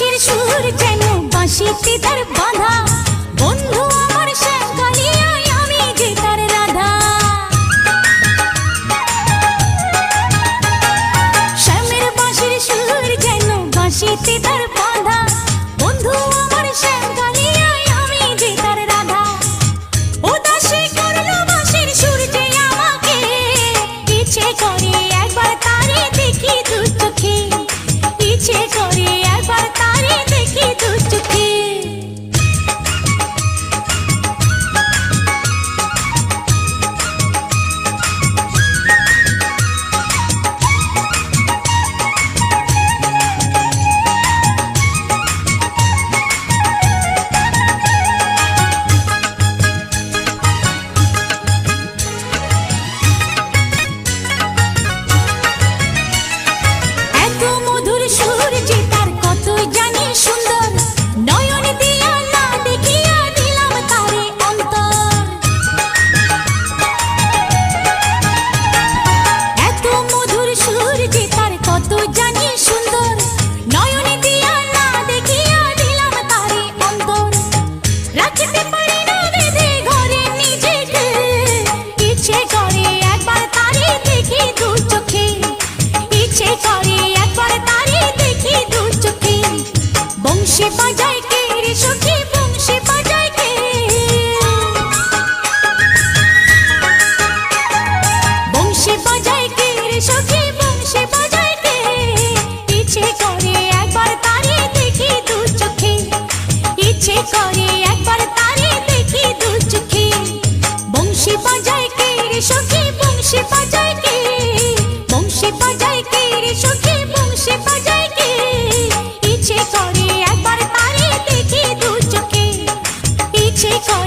সুর যেন বাঁশিতে তার chico.